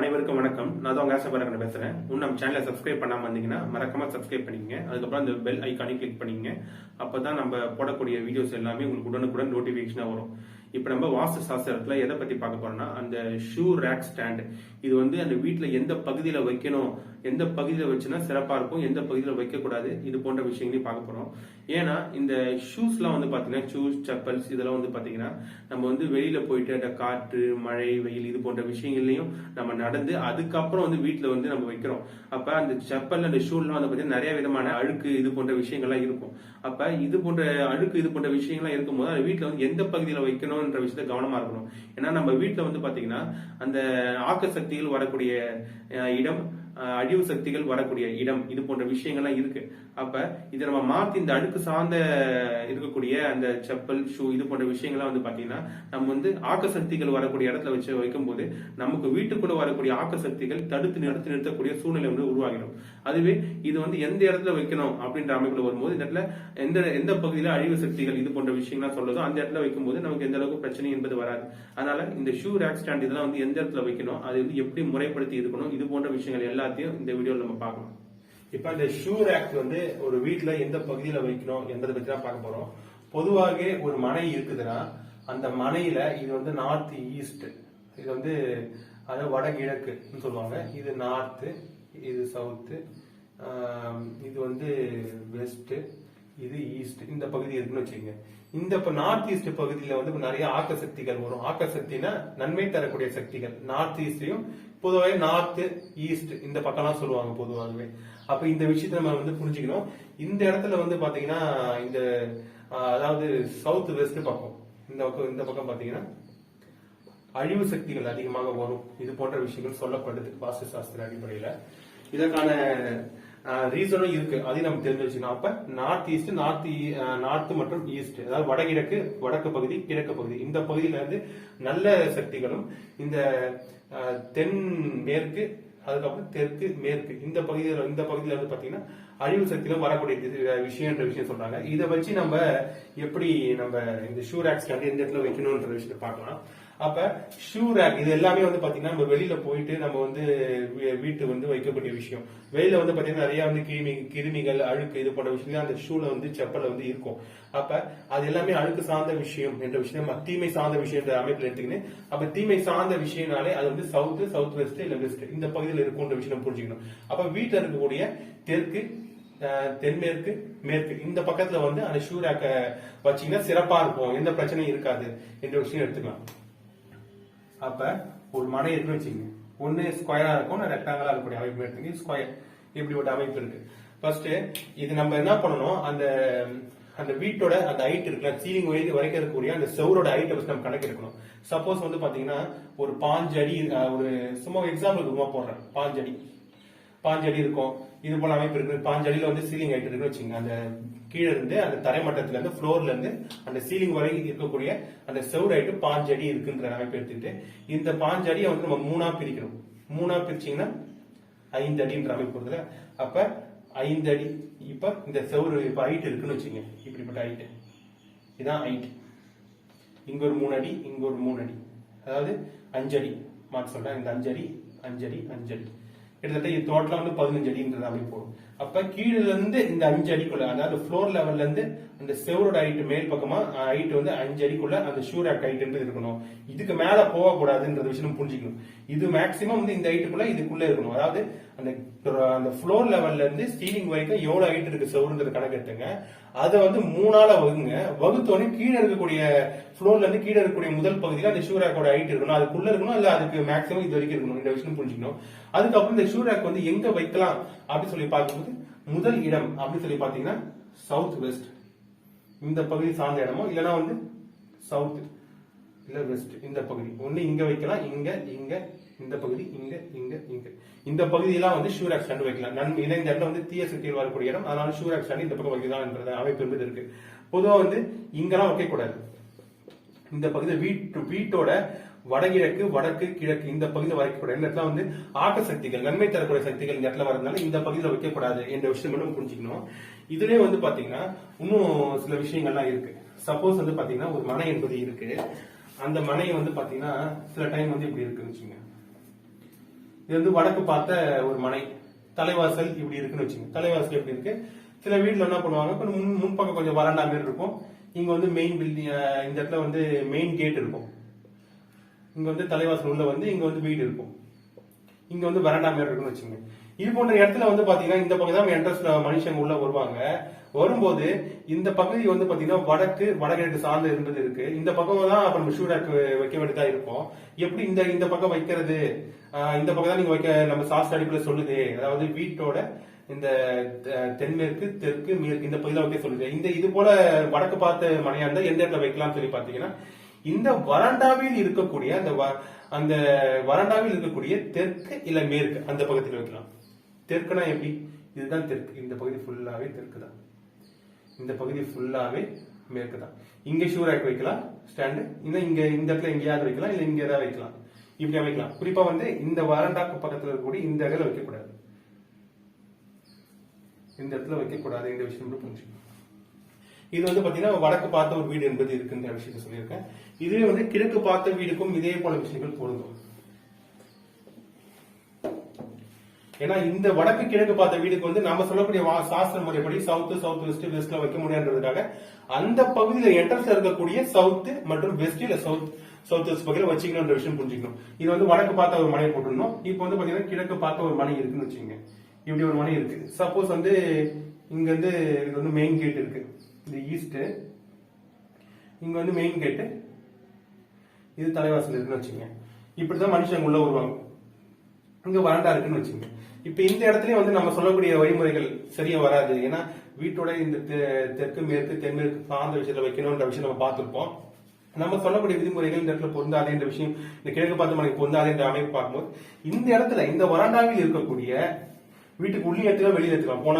அனைவருக்கும் வணக்கம். நான் தான் உங்க ஆசைப்படக்கன் பேசுறேன். இன்னும் நம்ம சேனலை சப்ஸ்கிரைப் பண்ணாம இருந்தீங்கன்னா மறக்காம சப்ஸ்கிரைப் பண்ணிக்கங்க. அதுக்கப்புறம் அந்த பெல் ஐக்கானே கிளிக் பண்ணிங்க அப்பதான் நம்ம போடக்கூடிய வீடியோஸ் எல்லாமே உங்களுக்கு உடனுக்குடன் நோட்டிபிகேஷனா வரும். இப்போ நம்ம வாஸ்து சாஸ்திரத்துல எதை பத்தி பார்க்க போறோம்னா அந்த ஷூ ரேக் ஸ்டாண்ட் இது வந்து அந்த வீட்டில் எந்த பகுதியில வைக்கணும் எந்த பகுதியில் வச்சுனா சிறப்பாக இருக்கும் எந்த பகுதியில் வைக்கக்கூடாது இது போன்ற விஷயங்களையும் பார்க்க போகிறோம் ஏன்னா இந்த ஷூஸ்லாம் வந்து பார்த்தீங்கன்னா ஷூஸ் செப்பல்ஸ் இதெல்லாம் வந்து பார்த்தீங்கன்னா நம்ம வந்து வெளியில் போயிட்டு அந்த காற்று மழை வெயில் இது போன்ற விஷயங்கள்லையும் நம்ம நடந்து அதுக்கப்புறம் வந்து வீட்டில் வந்து நம்ம வைக்கிறோம். அப்போ அந்த செப்பல் அந்த ஷூலாம் வந்து பார்த்தீங்கன்னா நிறைய விதமான அழுக்கு இது போன்ற விஷயங்கள்லாம் இருக்கும். அப்போ இது போன்ற அழுக்கு இது போன்ற விஷயங்கள்லாம் இருக்கும்போது அந்த வீட்டில் வந்து எந்த பகுதியில் வைக்கணும்ன்ற விஷயத்த கவனமாக இருக்கணும். ஏன்னா நம்ம வீட்டில் வந்து பார்த்தீங்கன்னா அந்த ஆக்க சக்திகள் வரக்கூடிய இடம் அழிவு சக்திகள் வரக்கூடிய இடம் இது போன்ற விஷயங்கள்லாம் இருக்கு. அப்ப இதை நம்ம மாத்தி இந்த அழுக்கு சார்ந்த இருக்கக்கூடிய அந்த செப்பல் ஷூ இது போன்ற விஷயங்கள்லாம் வந்து பாத்தீங்கன்னா நம்ம வந்து ஆக்க சக்திகள் வரக்கூடிய இடத்துல வச்சு வைக்கும்போது நமக்கு வீட்டுக்குள்ள வரக்கூடிய ஆக்க சக்திகள் தடுத்து நிறுத்தி நிறுத்தக்கூடிய சூழ்நிலை வந்து உருவாகிடும். அதுவே இது வந்து எந்த இடத்துல வைக்கணும் அப்படின்ற அமைப்புல வரும்போது இந்த இடத்துல எந்த எந்த பகுதியில அழிவு சக்திகள் இது போன்ற விஷயங்கள்லாம் சொல்லுதோ அந்த இடத்துல வைக்கும்போது நமக்கு எந்த அளவுக்கு பிரச்சனை என்பது வராது. அதனால இந்த ஷூ ரேக் ஸ்டாண்ட் இதெல்லாம் வந்து எந்த இடத்துல வைக்கணும் அது வந்து எப்படி முறைப்படுத்தி இருக்கணும் இது போன்ற விஷயங்கள் எல்லாத்தையும் இந்த வீடியோல நம்ம பார்க்கணும். இப்ப இந்த ஷூ ரேக் வந்து ஒரு வீட்டுல எந்த பகுதியில வைக்கணும் என்பதை பத்தி தான் பார்க்க போறோம். பொதுவாகவே ஒரு மனை இருக்குதுன்னா அந்த மனையில இது வந்து நார்த் ஈஸ்ட் இது வந்து அதாவது வடகிழக்குன்னு சொல்லுவாங்க. இது நார்த்து இது சவுத்து இது வந்து வெஸ்ட்டு இது ஈஸ்ட் இந்த பகுதி இருக்குன்னு வச்சுக்கோங்க. இந்த இப்போ நார்த் ஈஸ்ட் பகுதியில் வந்து நிறைய ஆக்க சக்திகள் வரும். ஆக்க சக்தினா நன்மை தரக்கூடிய சக்திகள். நார்த் ஈஸ்டையும் பொதுவாகவே நார்த் ஈஸ்ட் இந்த பக்கம்லாம் சொல்லுவாங்க பொதுவாகவே. அப்போ இந்த விஷயத்த நம்ம வந்து புரிஞ்சுக்கணும். இந்த இடத்துல வந்து பார்த்தீங்கன்னா இந்த அதாவது சவுத் வெஸ்ட் பக்கம். இந்த பக்கம் இந்த பக்கம் பார்த்தீங்கன்னா அழிவு சக்திகள் அதிகமாக வரும். இது போன்ற விஷயங்கள் சொல்லப்படுது. வாஸ்து சாஸ்திர அடிப்படையில். இதற்கான ரீசனும் இருக்கு. அதையும் நம்ம தெரிஞ்சு வச்சுக்கணும். அப்ப நார்த் ஈஸ்ட் நார்த் நார்த் மற்றும் ஈஸ்ட் அதாவது வடகிழக்கு வடக்கு பகுதி கிழக்கு பகுதி. இந்த பகுதியில இருந்து நல்ல சக்திகளும் இந்த தென் மேற்கு அதுக்கப்புறம் தெற்கு மேற்கு. இந்த பகுதியில் இந்த பகுதியில வந்து பாத்தீங்கன்னா அழிவு சக்தியிலும் வரக்கூடிய இது- விஷயம்ன்ற விஷயம் சொல்றாங்க. இதை வச்சு நம்ம எப்படி நம்ம இந்த ஷூ வந்து எந்த இடத்துல வைக்கணும்ன்ற விஷயத்தை பார்க்கலாம். அப்ப ஷூ ரேக் இது எல்லாமே வந்து பாத்தீங்கன்னா நம்ம வெளியில போயிட்டு நம்ம வந்து வீட்டு வந்து வைக்கக்கூடிய விஷயம். வெளியில வந்து பாத்தீங்கன்னா நிறைய வந்து கிருமி கிருமிகள் அழுக்கு இது போன்ற விஷயம் அந்த ஷூல வந்து செப்பல்ல வந்து இருக்கும். அப்ப அது எல்லாமே அழுக்கு சார்ந்த விஷயம் என்ற விஷயம் நம்ம தீமை சார்ந்த விஷயம் அமைப்பில் எடுத்துக்கின்னு அப்ப தீமை சார்ந்த விஷயம்னாலே அது வந்து சவுத் சவுத் வெஸ்ட் இல்ல வெஸ்ட் இந்த பகுதியில் இருக்கும்ன்ற விஷயம் நம்ம புரிஞ்சுக்கணும். அப்ப வீட்டுல இருக்கக்கூடிய தெற்கு தென்மேற்கு மேற்கு இந்த பக்கத்துல வந்து அந்த ஷூ ரேக்க வச்சீங்கன்னா சிறப்பா இருக்கும். எந்த பிரச்சனையும் இருக்காது என்ற விஷயம் எடுத்துக்கலாம். அப்ப ஒரு மனை இருக்குன்னு வச்சுக்கோங்க. ஒண்ணு ஸ்கொயரா இருக்கும் ரெக்டாங்கலா இருக்கக்கூடிய அமைப்பு எடுத்துங்க ஸ்கொயர் இப்படி ஒரு அமைப்பு இருக்கு. ஃபர்ஸ்ட் இது நம்ம என்ன பண்ணணும்? அந்த அந்த வீட்டோட அந்த ஹைட் இருக்குல்ல சீலிங் வரைக்கும் வரைக்கும் இருக்கக்கூடிய அந்த செவரோட ஹைட்டை வச்சு நம்ம கணக்கெடுக்கணும். சப்போஸ் வந்து பாத்தீங்கன்னா ஒரு பாஞ்சு அடி ஒரு சும்மா எக்ஸாம்பிள் சும்மா போடுறேன். பாஞ்சு அடி. பாஞ்சு அடி இருக்கும். இது போல அமைப்பு இருக்கு பாஞ்சு அடியில வந்து சீலிங் ஹைட் இருக்குன்னு வச்சுங்க அந்த கீழே இருந்து அந்த தரைமட்டத்துல இருந்து ஃபுளோர்ல இருந்து அந்த சீலிங் வரை இருக்கக்கூடிய அந்த செவுர் ஹைட்டு பாஞ்சு அடி இருக்குன்ற அமைப்பு எடுத்துக்கிட்டு இந்த பாஞ்சு அடியை வந்து நம்ம மூணா பிரிக்கணும். மூணா பிரிச்சிங்கன்னா ஐந்து அடின்ற அமைப்பு இருக்குல்ல அப்ப ஐந்து அடி இப்ப இந்த செவ்வறு இப்ப ஹைட் இருக்குன்னு வச்சுங்க இப்படிப்பட்ட ஹைட் இதான் ஹைட் இங்க ஒரு மூணு அடி இங்க ஒரு மூணு அடி. அதாவது அஞ்சடி மாற்ற சொல்றேன். இந்த அஞ்சடி அஞ்சடி அஞ்சடி கிட்டத்தட்ட இது டோட்டலாக வந்து பதினஞ்சு அடின்றது அப்படி போடும். அப்ப கீழே இருந்து இந்த அஞ்சு அடிக்குள்ள அதாவது ஃப்ளோர் லெவல்ல இருந்து அந்த செவரோட ஹைட் மேல் பக்கமா ஹைட் வந்து அஞ்சு அடிக்குள்ள அந்த ஷூ ரேக் ஹைட் இருக்கணும். இதுக்கு மேல போகக்கூடாதுன்ற விஷயம் புரிஞ்சுக்கணும். இது மேக்சிமம் வந்து இந்த ஹைட்டுக்குள்ள இதுக்குள்ள இருக்கணும். அதாவது அந்த அந்த ஃப்ளோர் லெவல்ல இருந்து சீலிங் வரைக்கும் எவ்வளவு ஹைட் இருக்கு செவருன்றது கணக்கு எடுத்துங்க அதை வந்து மூணால வகுங்க. வகுத்தோடனே கீழே இருக்கக்கூடிய ஃப்ளோர்ல இருந்து கீழே இருக்கக்கூடிய முதல் பகுதியில் அந்த ஷூ ரேக்கோட ஹைட் இருக்கணும். அதுக்குள்ள இருக்கணும் இல்ல அதுக்கு மேக்ஸிமம் இது வரைக்கும் இருக்கணும். இந்த விஷயம் புரிஞ்சுக்கணும். அதுக்கப்புறம் இந்த ஷூ ரேக் வந்து எங்க வைக்கலாம்? அப்படின்னு சொல்லி பார்க்கும்போது முதல் இடம் அப்படின்னு சொல்லி பாத்தீங்கன்னா சவுத் வெஸ்ட் இந்த பகுதி சார்ந்த இடமோ இல்லைன்னா வந்து சவுத் இல்ல வெஸ்ட் இந்த பகுதி. ஒண்ணு இங்க வைக்கலாம் இங்க இங்க இந்த பகுதி இங்க இங்க இங்க. இந்த பகுதியெல்லாம் வந்து ஷூராக் ஸ்டாண்ட் வைக்கலாம். நன்மை இந்த இடத்துல வந்து தீய சக்தியில் வரக்கூடிய இடம். அதனால ஷூராக் ஸ்டாண்ட் இந்த பக்கம் வைக்கலாம்ன்றது அமைப்பு என்பது இருக்கு. பொதுவா வந்து இங்கெல்லாம் வைக்கக்கூடாது. இந்த பகுதியில் வீட்டு வீட்டோட வடகிழக்கு வடக்கு கிழக்கு இந்த பகுதியில் வரைக்கக்கூடாது இந்த இடத்துல வந்து ஆக்க சக்திகள் நன்மை தரக்கூடிய சக்திகள் இந்த இடத்துல வரதுனால இந்த பகுதியில் வைக்கக்கூடாது என்ற விஷயம் மட்டும் புரிஞ்சுக்கணும். இதுலயே வந்து பாத்தீங்கன்னா இன்னும் சில விஷயங்கள்லாம் இருக்கு. சப்போஸ் வந்து பாத்தீங்கன்னா ஒரு மனை என்பது இருக்கு. அந்த மனை வந்து பாத்தீங்கன்னா சில டைம் வந்து இப்படி இருக்குன்னு வச்சுங்க. இது வந்து வடக்கு பார்த்த ஒரு மனை தலைவாசல் இப்படி இருக்குன்னு வச்சுங்க. தலைவாசல் எப்படி இருக்கு? சில வீட்டில் என்ன பண்ணுவாங்க? கொஞ்சம் முன் முன்பக்கம் கொஞ்சம் வராண்டா மாதிரி இருக்கும். இங்க வந்து மெயின் பில்டிங் இந்த இடத்துல வந்து மெயின் கேட் இருக்கும். இங்க வந்து தலைவாசல் உள்ள வந்து இங்க வந்து வீடு இருக்கும். இங்க வந்து வரண்டா மாதிரி இருக்குன்னு வச்சுங்க இது போன்ற இடத்துல வந்து பாத்தீங்கன்னா இந்த பக்கம் தான் என்ட்ரன்ஸ்ல மனுஷங்க உள்ள வருவாங்க. வரும்போது இந்த பகுதி வந்து பாத்தீங்கன்னா வடக்கு வடகிழக்கு சார்ந்து இருந்தது இருக்கு. இந்த பக்கம் தான் அப்புறம் நம்ம வைக்க வேண்டியதா இருக்கும். எப்படி இந்த இந்த பக்கம் வைக்கிறது? இந்த பக்கம் தான் நீங்க வைக்க நம்ம சாஸ்திர அடிப்படையில் சொல்லுது. அதாவது வீட்டோட இந்த தெ- தென்மேற்கு தெற்கு மேற்கு இந்த பகுதியில் வைக்க சொல்லுது. இந்த இது போல வடக்கு பார்த்த மனையா இருந்தா எந்த இடத்துல வைக்கலாம்னு சொல்லி பாத்தீங்கன்னா இந்த வறண்டாவில் இருக்கக்கூடிய அந்த வ- அந்த வறண்டாவில் இருக்கக்கூடிய தெற்கு இல்ல மேற்கு அந்த பக்கத்தில் வைக்கலாம். தெற்குனா எப்படி? இதுதான் தெற்கு. இந்த பகுதி ஃபுல்லாவே தெற்கு தான் இந்த பகுதி ஃபுல்லாவே மேற்கு தான் இங்க ஷூராக் வைக்கலாம் ஸ்டாண்டு இன்னும் இங்க இந்த இடத்துல எங்கேயாவது வைக்கலாம் இல்ல இங்க ஏதாவது வைக்கலாம். இப்படி வைக்கலாம் குறிப்பா வந்து இந்த வறண்டாக்கு பக்கத்துல இருக்கக்கூடிய இந்த இடத்துல வைக்கக்கூடாது. இந்த இடத்துல வைக்கக்கூடாது. இந்த விஷயம் மட்டும் புரிஞ்சுக்கணும். இது வந்து பாத்தீங்கன்னா வடக்கு பார்த்த ஒரு வீடு என்பது இருக்குன்ற விஷயத்த சொல்லியிருக்கேன். இதுவே வந்து கிழக்கு பார்த்த வீடுக்கும் இதே போல விஷயங்கள் பொருந்தும். ஏன்னா இந்த வடக்கு கிழக்கு பார்த்த வீடுக்கு வந்து நம்ம சொல்லக்கூடிய வா- சாஸ்திர முறைப்படி சவுத்து சவுத் வெஸ்ட் வெஸ்ட்ல வைக்க முடியாதுன்றதுக்காக அந்த பகுதியில என்ட்ரன்ஸ் இருக்கக்கூடிய சவுத் மற்றும் வெஸ்ட் இல்ல சவுத் சவுத் வெஸ்ட் பகுதியில் வச்சுக்கணும்ன்ற விஷயம் புரிஞ்சுக்கணும். இது வந்து வடக்கு பார்த்த ஒரு மனை போட்டுருந்தோம் இப்போ வந்து பாத்தீங்கன்னா கிழக்கு பார்த்த ஒரு மனை இருக்குன்னு வச்சுக்கோங்க. இப்படி ஒரு மனை இருக்கு. சப்போஸ் வந்து இங்க வந்து இது வந்து மெயின் கேட் இருக்கு. இது ஈஸ்ட் இங்க வந்து மெயின் கேட்டு இது தலைவாசல் இருக்குன்னு வச்சுக்கோங்க. இப்படிதான் மனுஷங்க உள்ள வருவாங்க. இங்க வறண்டா இருக்குன்னு வச்சுங்க இப்ப இந்த இடத்துலயும் வந்து நம்ம சொல்லக்கூடிய வழிமுறைகள் சரியா வராது. ஏன்னா வீட்டோட இந்த தெ- தெற்கு மேற்கு தென்மேற்கு சார்ந்த விஷயத்துல வைக்கணும்ன்ற விஷயம் நம்ம பார்த்துருப்போம். நம்ம சொல்லக்கூடிய விதிமுறைகள் இந்த இடத்துல பொருந்தாதேன்ற விஷயம் இந்த கிழக்கு பார்த்த மலைக்கு பொருந்தாதேன்ற அமைப்பு பார்க்கும்போது இந்த இடத்துல இந்த வராண்டாவில் இருக்கக்கூடிய வீட்டுக்கு உள்ளே எடுத்துக்கலாம் வெளியே எடுத்துக்கலாம். போன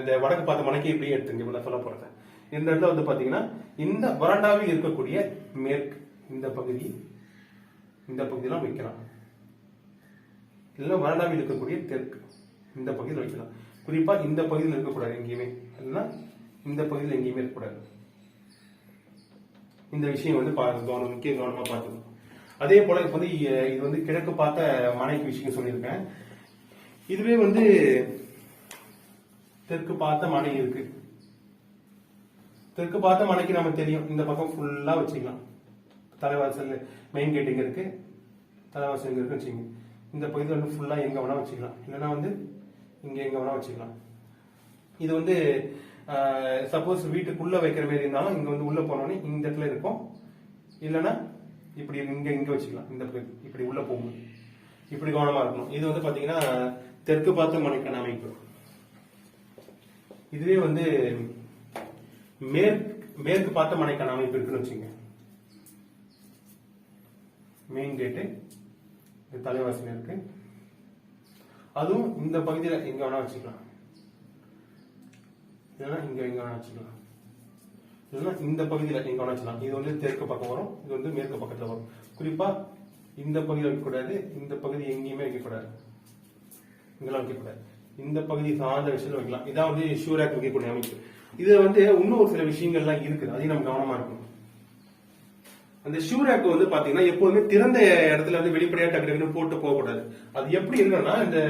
இந்த வடக்கு பார்த்த மனைக்கு இப்படியே எடுத்துங்க இப்ப சொல்ல போறேன் இந்த இடத்துல வந்து பாத்தீங்கன்னா இந்த வராண்டாவில் இருக்கக்கூடிய மேற்கு இந்த பகுதி இந்த பகுதியெல்லாம் வைக்கலாம். இல்லைன்னா வராண்டாவில் இருக்கக்கூடிய தெற்கு இந்த பகுதியில் வைக்கலாம். குறிப்பா இந்த பகுதியில் இருக்கக்கூடாது எங்கேயுமே. இல்லைன்னா இந்த பகுதியில் எங்கேயுமே இருக்கக்கூடாது. இந்த விஷயம் வந்து பார்த்து கவனம் முக்கிய கவனமா பார்த்துக்கணும். அதே போல இப்போ வந்து இ- இது வந்து கிழக்கு பார்த்த மனைக்கு விஷயம் சொல்லியிருக்கேன். இதுவே வந்து தெற்கு பார்த்த மனை இருக்கு. தெற்கு பார்த்த மனைக்கு நம்ம தெரியும். இந்த பக்கம் ஃபுல்லா வச்சுக்கலாம். தலைவாசல் மெயின் கேட் இங்க இருக்கு. தலைவாசல் இங்க இருக்கு வச்சுக்கோங்க. இந்த பகுதி வந்து ஃபுல்லா எங்க வேணா வச்சுக்கலாம். இல்லைன்னா வந்து இங்க எங்க வேணா வச்சுக்கலாம். இது வந்து சப்போஸ் வீட்டுக்குள்ள வைக்கிற மாதிரி இருந்தாலும் இங்க வந்து உள்ள போனோடனே இந்த இடத்துல இருக்கும். இல்லைன்னா இப்படி இங்க இங்க வச்சுக்கலாம். இந்த பகுதி. இப்படி உள்ள போகும்போது. இப்படி கவனமா இருக்கணும். இது வந்து பாத்தீங்கன்னா தெற்கு பார்த்த மணிக்கான அமைப்பு. இதுவே வந்து மேற்கு மேற்கு பார்த்த மனைக்கான அமைப்பு இருக்குன்னு வச்சுங்க மெயின் கேட்டு தலைவாசல் இருக்கு. அதுவும் இந்த பகுதியில் எங்க வேணா வச்சுக்கலாம். இல்லைன்னா இங்க எங்க வேணா வச்சுக்கலாம். இல்லைன்னா இந்த பகுதியில் எங்க வேணா வச்சுக்கலாம். இது வந்து தெற்கு பக்கம் வரும் இது வந்து மேற்கு பக்கத்துல வரும். குறிப்பா இந்த பகுதியில் வைக்கக்கூடாது இந்த பகுதி எங்கேயுமே வைக்கக்கூடாது. இங்கெல்லாம் வைக்கக்கூடாது. இந்த பகுதி சார்ந்த விஷயத்தில் வைக்கலாம். இதான் வந்து ஷூராக் வைக்கக்கூடிய அமைப்பு. இதுல வந்து இன்னும் ஒரு சில விஷயங்கள்லாம் இருக்குது. அதையும் நம்ம கவனமா இருக்கணும். அந்த ஷூ ரேக் வந்து பாத்தீங்கன்னா எப்போதுமே திறந்த இடத்துல வந்து வெளிப்படையா டக்கு டக்குன்னு போட்டு போகக்கூடாது அது எப்படி என்னன்னா இந்த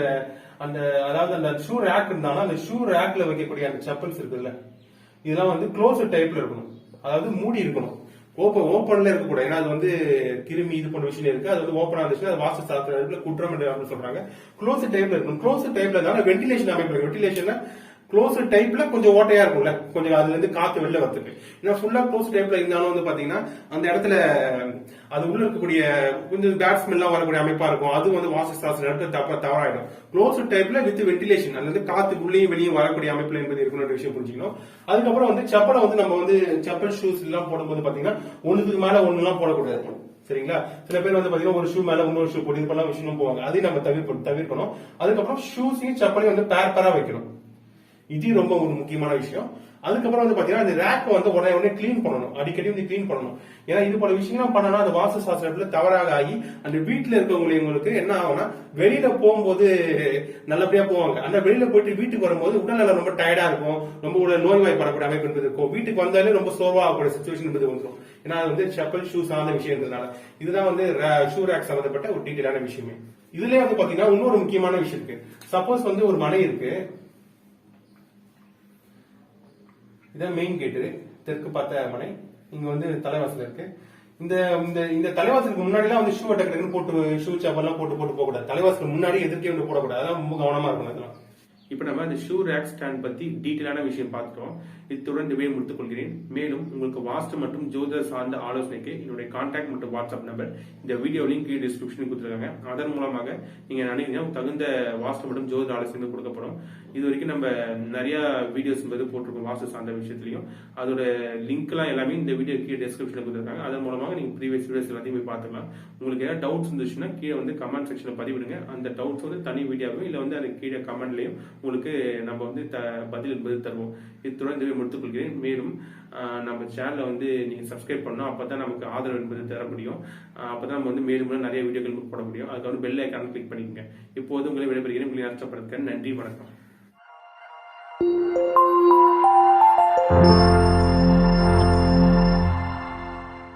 அந்த அதாவது அந்த ஷூ ரேக் இருந்தாலும் அந்த ஷூ ரேக்ல வைக்கக்கூடிய அந்த செப்பல்ஸ் இருக்குல்ல இதெல்லாம் வந்து க்ளோஸ் டைப்ல இருக்கணும். அதாவது மூடி இருக்கணும். ஓப்பன் ஓப்பன்ல இருக்கக்கூடாது ஏன்னா அது வந்து கிருமி இது போன்ற விஷயம் இருக்கு. அது வந்து ஓப்பன் இருந்துச்சுன்னா அது சாத்திர சாஸ்திர குற்றம் அப்படின்னு சொல்றாங்க. க்ளோஸ் டைப்ல இருக்கணும். க்ளோஸ் டைப்ல தான் வென்டிலேஷன் அமைப்பு வென்டிலேஷன் க்ளோஸ் டைப்ல கொஞ்சம் ஓட்டையா இருக்கும்ல. கொஞ்சம் அதுல இருந்து காத்து வெளில வரதுக்கு ஏன்னா ஃபுல்லா க்ளோஸ் டைப்ல இருந்தாலும் வந்து பாத்தீங்கன்னா அந்த இடத்துல அது உள்ள இருக்கக்கூடிய கொஞ்சம் பேட் ஸ்மெல்லாம் வரக்கூடிய அமைப்பா இருக்கும். அது வந்து வாச சாஸ்திர தப்ப தவறாயிடும். க்ளோஸ் டைப்ல வித் வென்டிலேஷன் அல்லது காத்து உள்ளேயும் வெளியும் வரக்கூடிய அமைப்புல என்பது இருக்கணும் விஷயம் புரிஞ்சுக்கணும். அதுக்கப்புறம் வந்து செப்பலை வந்து நம்ம வந்து செப்பல் ஷூஸ் எல்லாம் போடும்போது பாத்தீங்கன்னா ஒண்ணுக்கு மேல ஒண்ணு எல்லாம் போடக்கூடாது. சரிங்களா? சில பேர் வந்து பாத்தீங்கன்னா ஒரு ஷூ மேல இன்னொரு ஷூ போட்டு இது பண்ணலாம் விஷயம் போவாங்க. அதையும் நம்ம தவிர்க்கணும் தவிர்க்கணும். அதுக்கப்புறம் ஷூஸையும் செப்பலையும் வந்து பேர் பேரா வைக்கணும். இது ரொம்ப ஒரு முக்கியமான விஷயம். அதுக்கப்புறம் வந்து பாத்தீங்கன்னா அந்த ரேக்கை வந்து உடனே உடனே க்ளீன் பண்ணணும். அடிக்கடி வந்து க்ளீன் பண்ணணும். ஏன்னா இது போல விஷயம்லாம் பண்ணனா அந்த வாஸ்து சாஸ்திரத்துல தவறாக ஆகி அந்த வீட்டுல இருக்கவங்களுக்கு என்ன ஆகும்னா வெளியில போகும்போது நல்லபடியா போவாங்க. அந்த வெளியில போயிட்டு வீட்டுக்கு வரும்போது உடல்நலம் ரொம்ப டயர்டா இருக்கும். ரொம்ப உடல் நோய்வாய்ப்படக்கூடிய அமைப்பு என்பது இருக்கும். வீட்டுக்கு வந்தாலே ரொம்ப சோர்வா ஆகக்கூடிய சுச்சுவேஷன் என்பது வந்துடும் ஏன்னா அது வந்து செப்பல் ஷூ சார்ந்த விஷயம் இதுதான் வந்து ஷூ ரேக் சம்பந்தப்பட்ட ஒரு டீட்டெயிலான விஷயமே. இதுலயே வந்து பாத்தீங்கன்னா இன்னொரு முக்கியமான விஷயம் இருக்கு. சப்போஸ் வந்து ஒரு மனை இருக்கு. இதான் மெயின் கேட்டு தெற்கு பார்த்த மனை இங்க வந்து தலைவாசல் இருக்கு. இந்த இந்த இந்த தலைவாசலுக்கு முன்னாடிலாம் வந்து ஷூ டக்கு போட்டு ஷூ சாப்பெல்லாம் போட்டு போட்டு போகக்கூடாது. தலைவாசலுக்கு முன்னாடி எதிர்க்கே வந்து போடக்கூடாது. அதான் ரொம்ப கவனமா இருக்கணும் இதெல்லாம். இப்போ நம்ம இந்த ஷூ ரேக் ஸ்டாண்ட் பத்தி டீட்டெயிலான விஷயம் பார்த்துட்டோம். இத்துடன் இந்த வீடியோ முடித்துக் கொள்கிறேன். மேலும் உங்களுக்கு வாஸ்து மற்றும் ஜோதிட சார்ந்த ஆலோசனைக்கு என்னுடைய கான்டாக்ட் மற்றும் வாட்ஸ்அப் நம்பர் இந்த வீடியோ லிங்க் கீழே டிஸ்கிரிப்ஷனில் கொடுத்துருக்காங்க. அதன் மூலமாக நீங்க நினைக்கிறீங்க தகுந்த வாஸ்து மற்றும் ஜோதிட ஆலோசனை கொடுக்கப்படும். இது வரைக்கும் நம்ம நிறைய வீடியோஸ் வந்து போட்டிருக்கோம் வாஸ்து சார்ந்த விஷயத்துலையும். அதோட லிங்க்லாம் எல்லாமே இந்த வீடியோ கீழே டிஸ்கிரிப்ஷனில் கொடுத்துருக்காங்க. அதன் மூலமாக நீங்க ப்ரீவியஸ் வீடியோஸ் எல்லாத்தையும் போய் பார்த்துக்கலாம். உங்களுக்கு ஏதாவது டவுட்ஸ் இருந்துச்சுன்னா கீழே வந்து கமெண்ட் செக்ஷனில் பதிவிடுங்க. அந்த டவுட்ஸ் வந்து தனி வீடியோவும் இல்லை வந்து அது கீழே கமெண்ட்லையும் உங்களுக்கு நம்ம வந்து த பதில் என்பது தருவோம். இத்துடன் இதுவே முடித்துக்கொள்கிறேன். மேலும் நம்ம சேனலை வந்து நீங்கள் சப்ஸ்கிரைப் பண்ணோம் அப்போ தான் நமக்கு ஆதரவு என்பது தர முடியும். அப்போ தான் நம்ம வந்து மேலும் நிறைய வீடியோக்கள் போட முடியும். அதுக்கு வந்து பெல் ஐக்கான கிளிக் பண்ணிக்கோங்க. இப்போது உங்களை விடைபெறுகிறேன். உங்களை நஷ்டப்படுத்த நன்றி வணக்கம்.